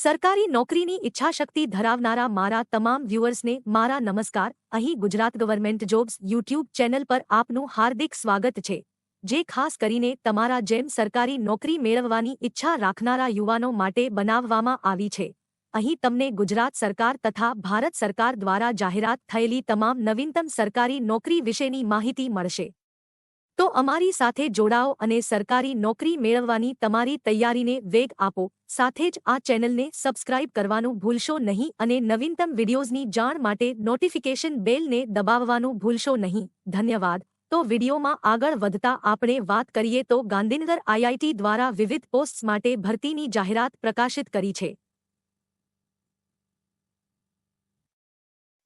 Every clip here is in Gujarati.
સરકારી નોકરીની ઈચ્છાશક્તિ ધરાવનારા મારા તમામ વ્યુઅર્સને મારા નમસ્કાર. અહીં Gujarat government jobs YouTube channel પર આપનું હાર્દિક સ્વાગત છે. જે ખાસ કરીને તમારા જેમ સરકારી નોકરી મેળવવાની ઈચ્છા રાખનારા યુવાનો માટે બનાવવામાં આવી છે. અહીં તમને ગુજરાત સરકાર તથા ભારત સરકાર દ્વારા જાહેરાત થયેલી તમામ નવીનતમ સરકારી નોકરી વિશેની માહિતી મળશે. તો અમારી સાથે જોડાઓ અને સરકારી નોકરી મેળવવાની તમારી તૈયારીને વેગ આપો. સાથે જ આ ચેનલને સબસ્ક્રાઇબ કરવાનું ભૂલશો નહીં અને નવીનતમ વિડિયોઝની જાણ માટે નોટિફિકેશન બેલને દબાવવાનું ભૂલશો નહીં. ધન્યવાદ. તો વિડીયોમાં આગળ વધતા આપણે વાત કરીએ તો ગાંધીનગર આઈઆઈટી દ્વારા વિવિધ પોસ્ટ્સ માટે ભરતીની જાહેરાત પ્રકાશિત કરી છે.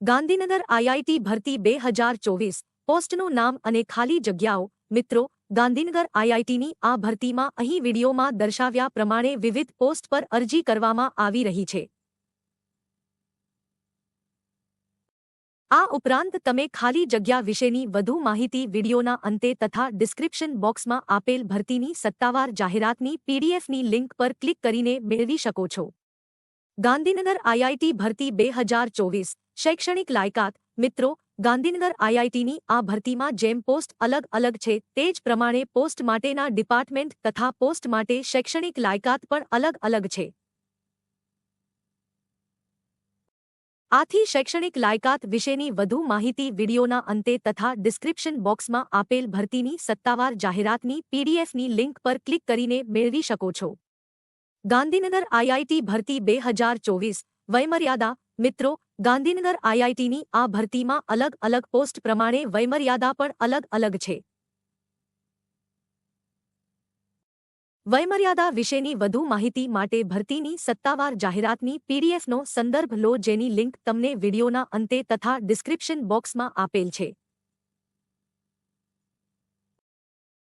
ગાંધીનગર આઈઆઈટી ભરતી બે હજાર ચોવીસ પોસ્ટનું નામ અને ખાલી જગ્યાઓ, મિત્રો, ગાંધીનગર આઈઆઈટીની આ ભરતીમાં અહીં વિડીયોમાં દર્શાવ્યા પ્રમાણે વિવિધ પોસ્ટ પર અરજી કરવામાં આવી રહી છે. આ ઉપરાંત તમે ખાલી જગ્યા વિશેની વધુ માહિતી વિડીયોના અંતે તથા ડિસ્ક્રિપ્શન બોક્સમાં આપેલ ભરતીની સત્તાવાર જાહેરાતની પીડીએફની લિંક પર ક્લિક કરીને મેળવી શકો છો. ગાંધીનગર આઈઆઈટી ભરતી બે હજાર ચોવીસ. શૈક્ષણિક લાયકાત, મિત્રો, ગાંધીનગર આઈઆઈટીની આ ભરતીમાં જેમ પોસ્ટ અલગ અલગ છે, તે જ પ્રમાણે પોસ્ટ માટેના ડિપાર્ટમેન્ટ તથા પોસ્ટ માટે શૈક્ષણિક લાયકાત પણ અલગ અલગ છે. આથી શૈક્ષણિક લાયકાત વિશેની વધુ માહિતી વિડીયોના અંતે તથા ડિસ્ક્રિપ્શન બોક્સમાં આપેલ ભરતીની સત્તાવાર જાહેરાતની પીડીએફની લિંક પર ક્લિક કરીને મેળવી શકો છો. ગાંધીનગર આઈઆઈટી ભરતી બે હજાર ચોવીસ. વયમર્યાદા, મિત્રો, ગાંધીનગર આઈઆઈટીની આ ભરતીમાં અલગ અલગ પોસ્ટ પ્રમાણે વયમર્યાદા પણ અલગ અલગ છે. વયમર્યાદા વિશેની વધુ માહિતી માટે ભરતીની સત્તાવાર જાહેરાતની પીડીએફનો સંદર્ભ લો જેની લિંક તમને વિડીયોના અંતે તથા ડિસ્ક્રિપ્શન બોક્સમાં આપેલ છે.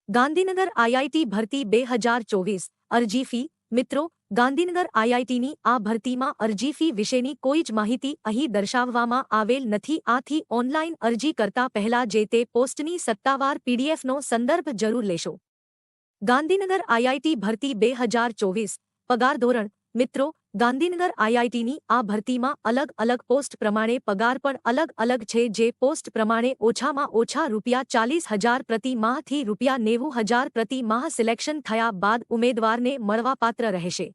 ગાંધીનગર આઈઆઈટી ભરતી બે હજાર ચોવીસ અરજી ફી મિત્રો, ગાંધીનગર આઈઆઈટીની આ ભરતીમાં અરજી ફી વિશેની કોઈ જ માહિતી અહીં દર્શાવવામાં આવેલ નથી. આથી ઓનલાઈન અરજી કરતા પહેલા જે તે પોસ્ટની સત્તાવાર પીડીએફનો સંદર્ભ જરૂર લેશો. ગાંધીનગર આઈઆઈટી ભરતી બે હજાર ચોવીસ, પગાર ધોરણ, મિત્રો ગાંધીનગર આઈઆઈટીની આ ભરતીમાં અલગ અલગ પોસ્ટ પ્રમાણે પગાર પણ અલગ અલગ છે જે પોસ્ટ પ્રમાણે ઓછામાં ઓછા રૂપિયા ચાલીસ હજાર પ્રતિ માહથી રૂપિયા નેવું હજાર પ્રતિ માહ સિલેક્શન થયા બાદ ઉમેદવારને મળવાપાત્ર રહેશે.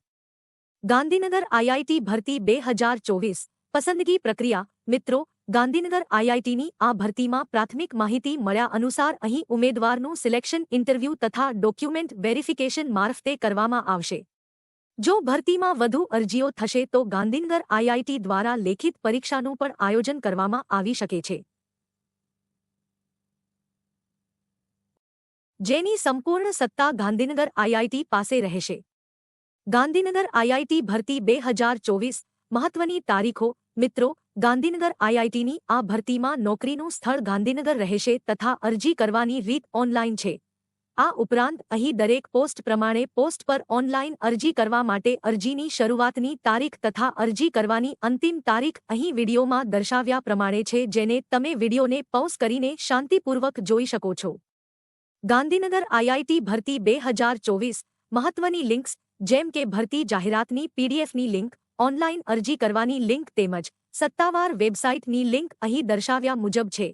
ગાંધીનગર આઈઆઈટી ભરતી બે હજાર ચોવીસ. પસંદગી પ્રક્રિયા. મિત્રો, ગાંધીનગર આઈઆઈટીની આ ભરતીમાં પ્રાથમિક માહિતી મળ્યા અનુસાર અહીં ઉમેદવારનું સિલેક્શન ઇન્ટરવ્યૂ તથા ડોક્યુમેન્ટ વેરિફિકેશન મારફતે કરવામાં આવશે. જો ભરતીમાં વધુ અરજીઓ થશે તો ગાંધીનગર આઈઆઈટી દ્વારા લેખિત પરીક્ષાનું પણ આયોજન કરવામાં આવી શકે છે. જેની સંપૂર્ણ સત્તા ગાંધીનગર આઈઆઈટી પાસે રહેશે. ગાંધીનગર આઈઆઈટી ભરતી બે હજાર ચોવીસ મહત્વની તારીખો, મિત્રો, ગાંધીનગર આઈઆઈટીની આ ભરતીમાં નોકરીનું સ્થળ ગાંધીનગર રહેશે તથા અરજી કરવાની રીત ઓનલાઈન છે. આ ઉપરાંત, અહીં દરેક પોસ્ટ પ્રમાણે પોસ્ટ પર ઓનલાઈન અરજી કરવા માટે અરજીની શરૂઆતની તારીખ તથા અરજી કરવાની અંતિમ તારીખ અહીં વિડીયોમાં દર્શાવ્યા પ્રમાણે છે, જેને તમે વિડીયોને પોઝ કરીને શાંતિપૂર્વક જોઈ શકો છો. ગાંધીનગર આઈઆઈટી ભરતી બે હજાર ચોવીસ. મહત્વની લિંક્સ, જેમ કે ભરતી જાહેરાતની પીડીએફની લિંક, ઓનલાઈન અરજી કરવાની લિંક તેમજ સત્તાવાર વેબસાઇટની લિંક અહીં દર્શાવ્યા મુજબ છે.